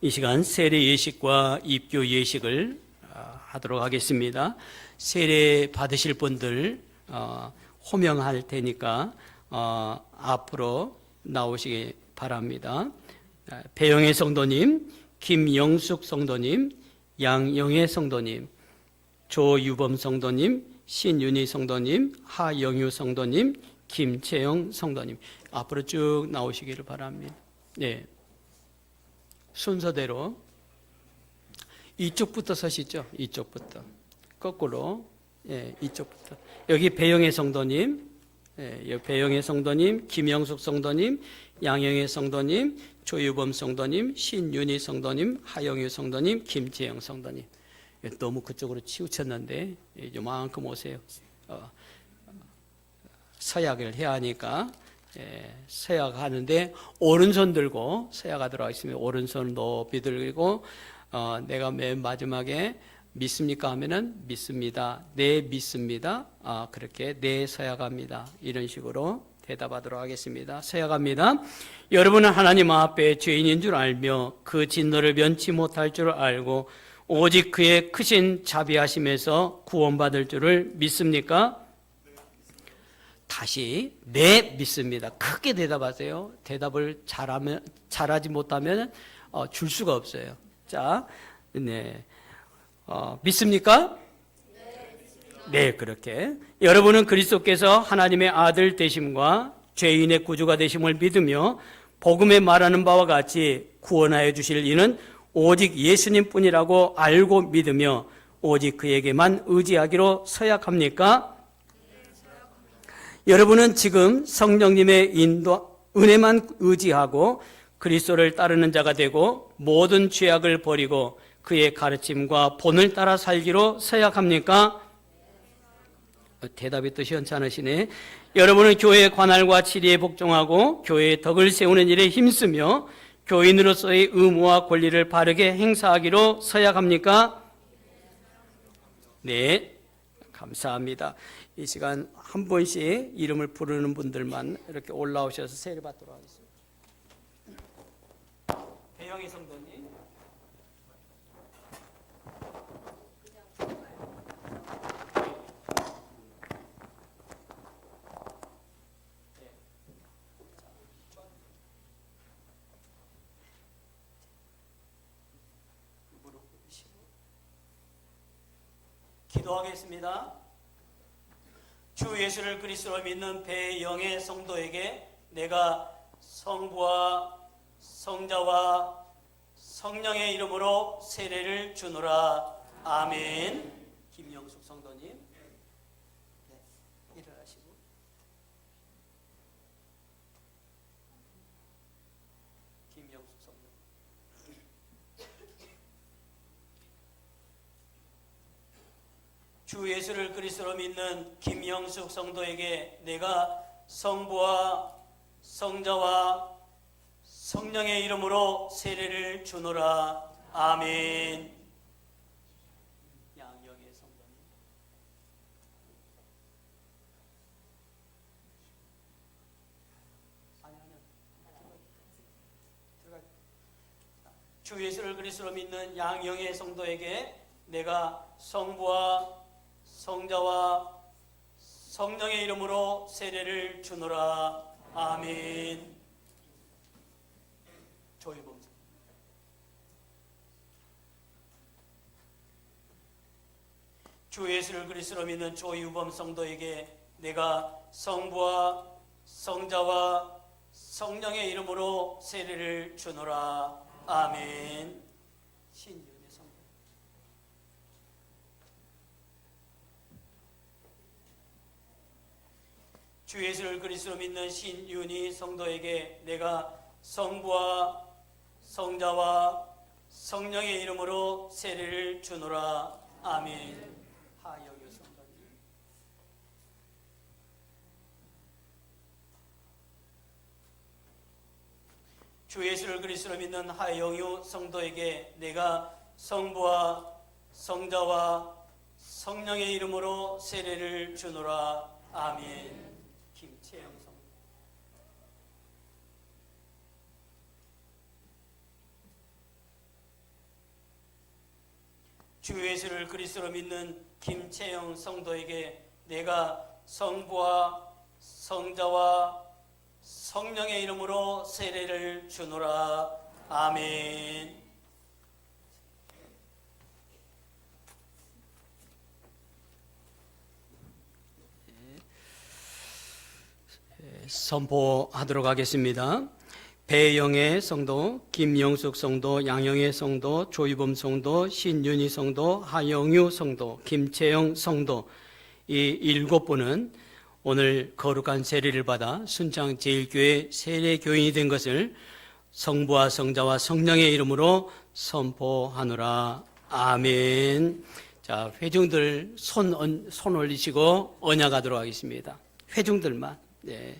이 시간 세례 예식과 입교 예식을 아, 하도록 하겠습니다. 세례 받으실 분들 어, 호명할 테니까 어, 앞으로 나오시기 바랍니다. 아, 배영애 성도님, 김영숙 성도님, 양영애 성도님, 조유범 성도님, 신윤희 성도님, 하영유 성도님, 김채영 성도님 앞으로 쭉 나오시기를 바랍니다. 네. 순서대로 이쪽부터 서시죠. 이쪽부터 거꾸로 예, 이쪽부터 여기 배영애 성도님, 예, 배영애 성도님, 김영숙 성도님, 양영애 성도님, 조유범 성도님, 신윤희 성도님, 하영유 성도님, 김재영 성도님. 예, 너무 그쪽으로 치우쳤는데 예, 요만큼 오세요. 어, 서약을 해야 하니까 예, 서약하는데 오른손 들고 서약하도록 하겠습니다. 오른손 높이 들고 어, 내가 맨 마지막에 믿습니까 하면은 믿습니다. 네 믿습니다. 아 그렇게 네 서약합니다. 이런 식으로 대답하도록 하겠습니다. 서약합니다. 여러분은 하나님 앞에 죄인인 줄 알며 그 진노를 면치 못할 줄 알고 오직 그의 크신 자비하심에서 구원받을 줄을 믿습니까? 다시 네 믿습니다. 크게 대답하세요. 대답을 잘하면 잘하지 못하면 어, 줄 수가 없어요. 자, 네 어, 믿습니까? 네, 그렇게 여러분은 그리스도께서 하나님의 아들 되심과 죄인의 구주가 되심을 믿으며 복음에 말하는 바와 같이 구원하여 주실 이는 오직 예수님뿐이라고 알고 믿으며 오직 그에게만 의지하기로 서약합니까? 여러분은 지금 성령님의 인도 은혜만 의지하고 그리스도를 따르는 자가 되고 모든 죄악을 버리고 그의 가르침과 본을 따라 살기로 서약합니까? 대답이 또 시원찮으시네. 여러분은 교회의 관할과 치리에 복종하고 교회의 덕을 세우는 일에 힘쓰며 교인으로서의 의무와 권리를 바르게 행사하기로 서약합니까? 네. 감사합니다. 이 시간 한 번씩 이름을 부르는 분들만 이렇게 올라오셔서 세례 받도록 하겠습니다. 배영희 성도님. 기도하겠습니다. 주 예수를 그리스도로 믿는 배영의 성도에게 내가 성부와 성자와 성령의 이름으로 세례를 주노라. 아멘. 김영숙 성도님. 네, 일어나시고. 김영숙 성도님. 주 예수를 그리스도로 믿는 김영숙 성도에게 내가 성부와 성자와 성령의 이름으로 세례를 주노라. 아멘. 주 예수를 그리스도로 믿는 양영의 성도에게 내가 성부와 성자와 성령의 이름으로 세례를 주노라. 아멘. 조이범 주 예수를 그리스도로 믿는 조유범 성도에게 내가 성부와 성자와 성령의 이름으로 세례를 주노라. 아멘. 신윤의 성도. 주 예수를 그리스도로 믿는 신윤희 성도에게 내가 성부와 성자와 성령의 이름으로 세례를 주노라. 아멘. 주 예수를 그리스도로 믿는 하영유 성도에게 내가 성부와 성자와 성령의 이름으로 세례를 주노라. 아멘. 김채영 성도. 주 예수를 그리스도로 믿는 김채영 성도에게 내가 성부와 성자와 성령의 이름으로 세례를 주노라. 아멘. 선포하도록 하겠습니다. 배영의 성도, 김영숙 성도, 양영의 성도, 조이범 성도, 신윤희 성도, 하영유 성도, 김채영 성도 이 일곱 분은 오늘 거룩한 세례를 받아 순창 제일교회 세례 교인이 된 것을 성부와 성자와 성령의 이름으로 선포하노라. 아멘. 자, 회중들 손, 얹- 손 올리시고 언약하도록 하겠습니다. 회중들만. 네.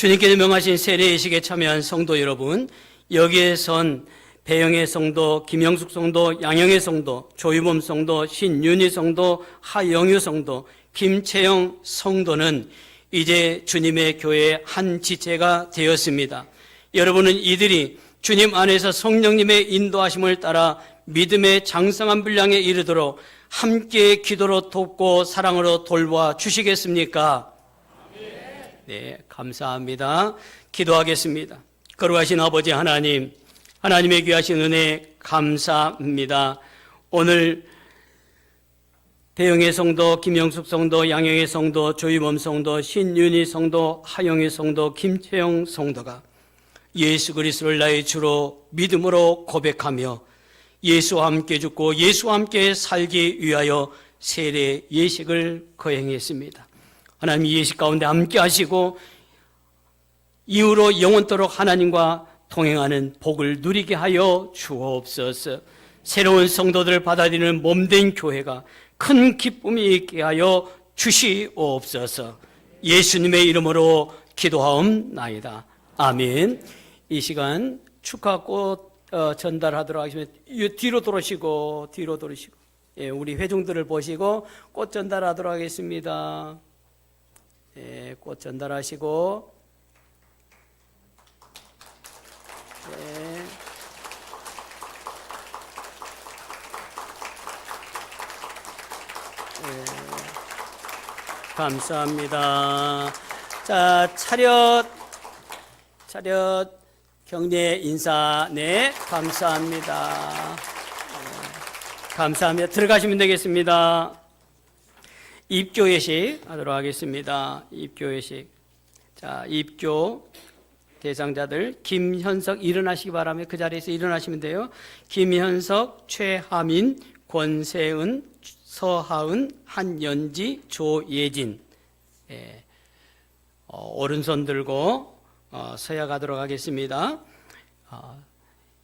주님께서 명하신 세례의식에 참여한 성도 여러분, 여기에 선 배영의 성도, 김영숙 성도, 양영의 성도, 조유범 성도, 신윤희 성도, 하영유 성도, 김채영 성도는 이제 주님의 교회의 한 지체가 되었습니다. 여러분은 이들이 주님 안에서 성령님의 인도하심을 따라 믿음의 장성한 분량에 이르도록 함께 기도로 돕고 사랑으로 돌봐 주시겠습니까? 네, 감사합니다. 기도하겠습니다. 거룩하신 아버지 하나님, 하나님의 귀하신 은혜 감사합니다. 오늘 대영의 성도, 김영숙 성도, 양영의 성도, 조이범 성도, 신윤희 성도, 하영의 성도, 김채영 성도가 예수 그리스도를 나의 주로 믿음으로 고백하며 예수와 함께 죽고 예수와 함께 살기 위하여 세례 예식을 거행했습니다. 하나님 이 예식 가운데 함께 하시고 이후로 영원토록 하나님과 동행하는 복을 누리게 하여 주옵소서. 새로운 성도들을 받아들이는 몸된 교회가 큰 기쁨이 있게 하여 주시옵소서. 예수님의 이름으로 기도하옵나이다. 아멘. 이 시간 축하꽃 어, 전달하도록 하겠습니다. 이 뒤로 돌으시고 뒤로 돌으시고 예, 우리 회중들을 보시고 꽃 전달하도록 하겠습니다. 예, 꽃 전달하시고 네. 예, 감사합니다. 자, 차렷, 차렷, 경례 인사, 네, 감사합니다. 네, 감사합니다. 들어가시면 되겠습니다. 입교 예식 하도록 하겠습니다. 입교 예식. 자, 입교 대상자들 김현석 일어나시기 바라며 그 자리에서 일어나시면 돼요. 김현석, 최하민, 권세은, 서하은, 한연지, 조예진. 예. 어, 오른손 들고 어, 서야 가도록 하겠습니다. 어,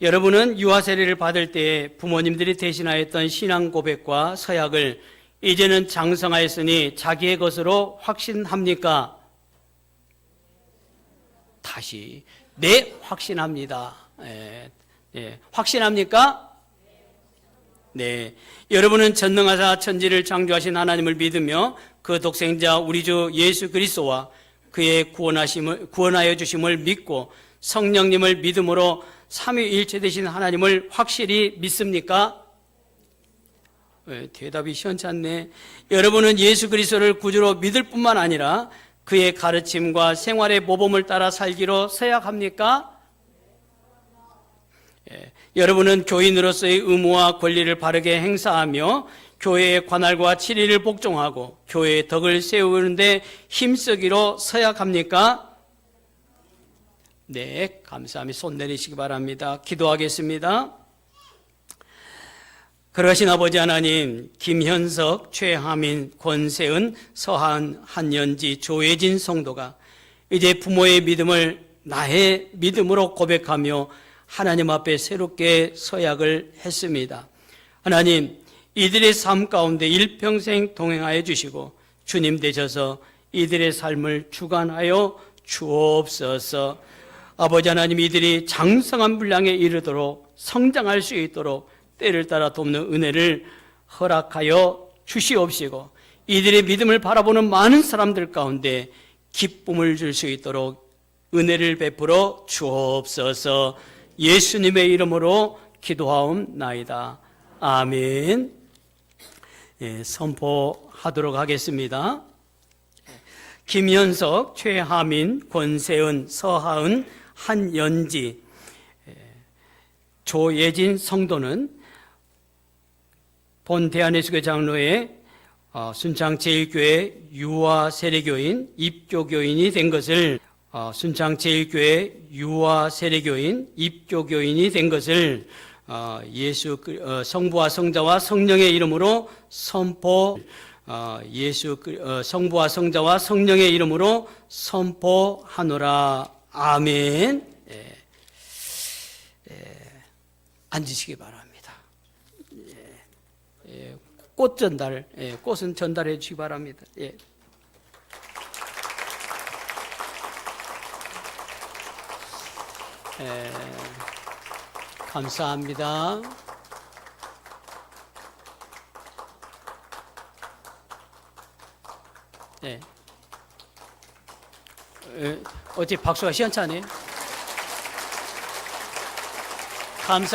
여러분은 유아 세례를 받을 때 부모님들이 대신하였던 신앙 고백과 서약을 이제는 장성하였으니 자기의 것으로 확신합니까? 다시 네 확신합니다. 예, 예, 확신합니까? 네. 여러분은 전능하사 천지를 창조하신 하나님을 믿으며 그 독생자 우리 주 예수 그리스도와 그의 구원하심을 구원하여 주심을 믿고 성령님을 믿음으로 삼위일체 되신 하나님을 확실히 믿습니까? 예, 대답이 시원찮네. 여러분은 예수 그리스도를 구주로 믿을 뿐만 아니라 그의 가르침과 생활의 모범을 따라 살기로 서약합니까? 예, 여러분은 교인으로서의 의무와 권리를 바르게 행사하며 교회의 관할과 치리를 복종하고 교회의 덕을 세우는데 힘쓰기로 서약합니까? 네, 감사합니다. 손 내리시기 바랍니다. 기도하겠습니다. 그러신 아버지 하나님, 김현석, 최하민, 권세은, 서한, 한연지, 조혜진 성도가 이제 부모의 믿음을 나의 믿음으로 고백하며 하나님 앞에 새롭게 서약을 했습니다. 하나님, 이들의 삶 가운데 일평생 동행하여 주시고 주님 되셔서 이들의 삶을 주관하여 주옵소서. 아버지 하나님 이들이 장성한 분량에 이르도록 성장할 수 있도록 때를 따라 돕는 은혜를 허락하여 주시옵시고 이들의 믿음을 바라보는 많은 사람들 가운데 기쁨을 줄 수 있도록 은혜를 베풀어 주옵소서 예수님의 이름으로 기도하옵나이다. 아멘. 예, 선포하도록 하겠습니다. 김현석, 최하민, 권세은, 서하은, 한연지, 예, 조예진 성도는 본 대한예수교 장로의 어, 순창 제일교회 유아 세례교인 입조교인이 된 것을 어, 순창 제일교회 유아 세례교인 입조교인이 된 것을 어, 예수 그- 어, 성부와 성자와 성령의 이름으로 선포 어, 예수 그- 어, 성부와 성자와 성령의 이름으로 선포하노라 아멘. 예. 예. 앉으시기 바랍니다. 예, 꽃 전달, 예, 꽃은 전달해 주시기 바랍니다. 예. 예, 감사합니다. 예. 예, 어째 박수가 시원찮네요. 감사.